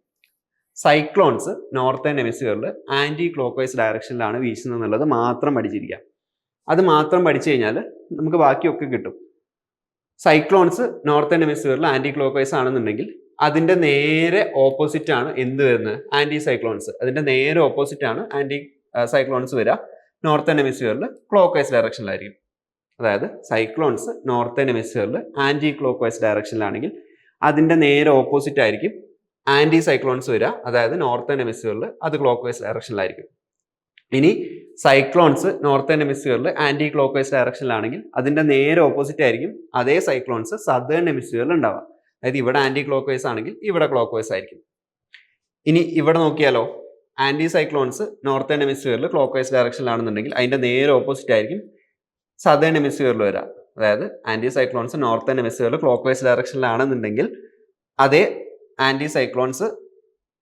സൈക്ലോൺസ് നോർത്തേൺ ഹെമിസ്ഫിയറിൽ ആന്റി ക്ലോക്ക് വൈസ് ഡയറക്ഷനിലാണ് വീശുന്നത് എന്നുള്ളത് മാത്രം പഠിച്ചിരിക്കുക. അത് മാത്രം പഠിച്ചു കഴിഞ്ഞാൽ നമുക്ക് ബാക്കിയൊക്കെ കിട്ടും. സൈക്ലോൺസ് നോർത്തേൺ ഹെമിസ്ഫിയറിൽ ആന്റി ക്ലോക്ക് വൈസ് ആണെന്നുണ്ടെങ്കിൽ അതിന്റെ നേരെ ഓപ്പോസിറ്റ് ആണ് എന്ത് വരുന്നത്? ആന്റി സൈക്ലോൺസ് അതിന്റെ നേരെ ഓപ്പോസിറ്റ് ആണ് ആന്റി സൈക്ലോൺസ് വരിക. നോർത്തേൺ ഹെമിസ്ഫിയറിൽ ക്ലോക്ക് വൈസ് ഡയറക്ഷനിലായിരിക്കും അതായത് സൈക്ലോൺസ് നോർത്തേൺ ഹെമിസ്ഫിയറിൽ ആന്റി ക്ലോക്ക് വൈസ് ഡയറക്ഷനിലാണെങ്കിൽ അതിന്റെ നേരെ ഓപ്പോസിറ്റ് ആയിരിക്കും ആന്റി സൈക്ലോൺസ് വരിക. അതായത് നോർത്തേൺ ഹെമിസ്ഫിയറിൽ അത് ക്ലോക്ക് വൈസ് ഡയറക്ഷനിലായിരിക്കും ഇനി സൈക്ലോൺസ് നോർത്തേൺ ഹെമിസ്ഫിയറിൽ ആന്റി ക്ലോക്ക് വൈസ് ഡയറക്ഷനിലാണെങ്കിൽ അതിന്റെ നേരെ ഓപ്പോസിറ്റ് ആയിരിക്കും അതേ സൈക്ലോൺസ് സദേൺ ഹെമിസ്ഫിയറിൽ ഉണ്ടാവുക. അതായത് ഇവിടെ ആന്റി ക്ലോക്ക് വൈസ് ആണെങ്കിൽ ഇവിടെ ക്ലോക്ക് വൈസ് ആയിരിക്കും. ഇനി ഇവിടെ നോക്കിയാലോ? ആന്റി സൈക്ലോൺസ് നോർത്തേൺ ഹെമിസ്ഫിയറിൽ ക്ലോക്ക് വൈസ് ഡയറക്ഷനിലാണെന്നുണ്ടെങ്കിൽ അതിന്റെ നേരെ ഓപ്പോസിറ്റ് ആയിരിക്കും സദേൺ എമിസ്ഫിയറിൽ വരാം. അതായത് ആന്റി സൈക്ലോൺസ് നോർത്തേൺ എമിസ്ഫിയറിൽ ക്ലോക്ക് വൈസ് ഡയറക്ഷനിലാണെന്നുണ്ടെങ്കിൽ അതേ ആന്റി സൈക്ലോൺസ്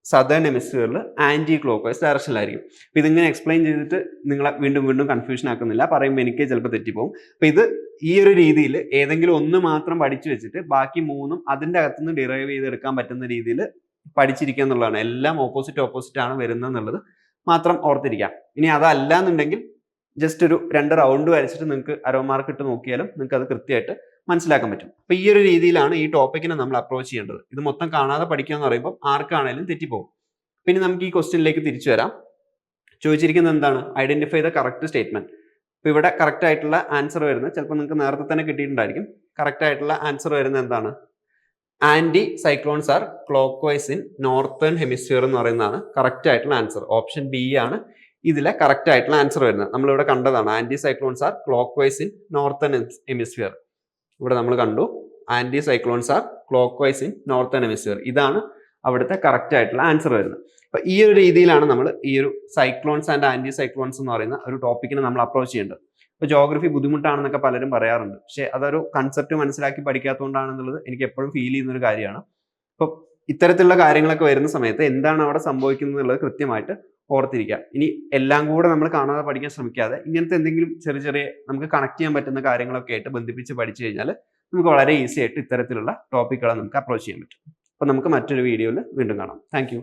സദേൺ എമിസ്ഫിയറിൽ ആന്റി ക്ലോക്ക് വൈസ് ഡയറക്ഷനിലായിരിക്കും അപ്പൊ ഇതിങ്ങനെ എക്സ്പ്ലെയിൻ ചെയ്തിട്ട് നിങ്ങളെ വീണ്ടും വീണ്ടും കൺഫ്യൂഷൻ ആക്കുന്നില്ല. പറയുമ്പോൾ എനിക്ക് ചിലപ്പോൾ തെറ്റിപ്പോകും അപ്പൊ ഇത് ഈ ഒരു രീതിയിൽ ഏതെങ്കിലും ഒന്ന് മാത്രം പഠിച്ചു വെച്ചിട്ട് ബാക്കി മൂന്നും അതിന്റെ അകത്തുനിന്ന് ഡിറൈവ് ചെയ്തെടുക്കാൻ പറ്റുന്ന രീതിയിൽ പഠിച്ചിരിക്കുക എന്നുള്ളതാണ്. എല്ലാം ഓപ്പോസിറ്റ് ഓപ്പോസിറ്റ് ആണ് വരുന്നത് എന്നുള്ളത് മാത്രം ഓർത്തിരിക്കാം. ഇനി അതല്ല എന്നുണ്ടെങ്കിൽ ജസ്റ്റ് ഒരു രണ്ട് റൗണ്ട് വരച്ചിട്ട് നിങ്ങൾക്ക് അരോ മാർക്ക് ഇട്ട് നോക്കിയാലും നിങ്ങൾക്ക് അത് കൃത്യമായിട്ട് മനസ്സിലാക്കാൻ പറ്റും. അപ്പൊ ഈ ഒരു രീതിയിലാണ് ഈ ടോപ്പിക്കിനെ നമ്മൾ അപ്രോച്ച് ചെയ്യേണ്ടത്. ഇത് മൊത്തം കാണാതെ പഠിക്കുക എന്ന് പറയുമ്പോൾ ആർക്കാണേലും തെറ്റിപ്പോകും പിന്നെ നമുക്ക് ഈ ക്വസ്റ്റ്യനിലേക്ക് തിരിച്ചു വരാം. ചോദിച്ചിരിക്കുന്നത് എന്താണ്? ഐഡന്റിഫൈ ദ കറക്റ്റ് സ്റ്റേറ്റ്മെന്റ് അപ്പോൾ ഇവിടെ കറക്റ്റ് ആയിട്ടുള്ള ആൻസർ വരുന്നത് ചിലപ്പോൾ നിങ്ങൾക്ക് നേരത്തെ തന്നെ കിട്ടിയിട്ടുണ്ടായിരിക്കും. കറക്റ്റ് ആയിട്ടുള്ള ആൻസർ വരുന്നത് എന്താണ്? Anti cyclones are clockwise in northern hemisphere എന്ന് പറയുന്നതാണ് കറക്റ്റ് ആയിട്ടുള്ള ആൻസർ ഓപ്ഷൻ ബി ആണ് ഇതിലെ കറക്റ്റ് ആയിട്ടുള്ള ആൻസർ വരുന്നത്. നമ്മളിവിടെ കണ്ടതാണ് anti cyclones are clockwise in northern hemisphere ഇവിടെ നമ്മൾ കണ്ടു anti cyclones are clockwise in northern hemisphere ഇതാണ് അവിടുത്തെ കറക്റ്റ് ആയിട്ടുള്ള ആൻസർ വരുന്നത്. അപ്പൊ ഈ ഒരു രീതിയിലാണ് നമ്മൾ ഈ ഒരു സൈക്ലോൺസ് ആൻഡ് ആന്റി സൈക്ലോൺസ് എന്ന് പറയുന്ന ഒരു ടോപ്പിക്കിനെ നമ്മൾ അപ്രോച്ച് ചെയ്യേണ്ടത്. ഇപ്പൊ ജോഗ്രഫി ബുദ്ധിമുട്ടാണെന്നൊക്കെ പലരും പറയാറുണ്ട്. പക്ഷെ അതൊരു കൺസെപ്റ്റ് മനസ്സിലാക്കി പഠിക്കാത്തതുകൊണ്ടാണെന്നുള്ളത് എനിക്ക് എപ്പോഴും ഫീൽ ചെയ്യുന്ന ഒരു കാര്യമാണ്. ഇപ്പൊ ഇത്തരത്തിലുള്ള കാര്യങ്ങളൊക്കെ വരുന്ന സമയത്ത് എന്താണ് അവിടെ സംഭവിക്കുന്നത് എന്നുള്ളത് കൃത്യമായിട്ട് ഓർത്തിരിക്കുക. ഇനി എല്ലാം കൂടെ നമ്മൾ കാണാതെ പഠിക്കാൻ ശ്രമിക്കാതെ ഇങ്ങനത്തെ എന്തെങ്കിലും ചെറിയ ചെറിയ നമുക്ക് കണക്ട് ചെയ്യാൻ പറ്റുന്ന കാര്യങ്ങളൊക്കെ ആയിട്ട് ബന്ധിപ്പിച്ച് പഠിച്ചു കഴിഞ്ഞാൽ നമുക്ക് വളരെ ഈസി ആയിട്ട് ഇത്തരത്തിലുള്ള ടോപ്പിക്കുകളെ നമുക്ക് അപ്രോച്ച് ചെയ്യാൻ പറ്റും. അപ്പോൾ നമുക്ക് മറ്റൊരു വീഡിയോയിൽ വീണ്ടും കാണാം. താങ്ക്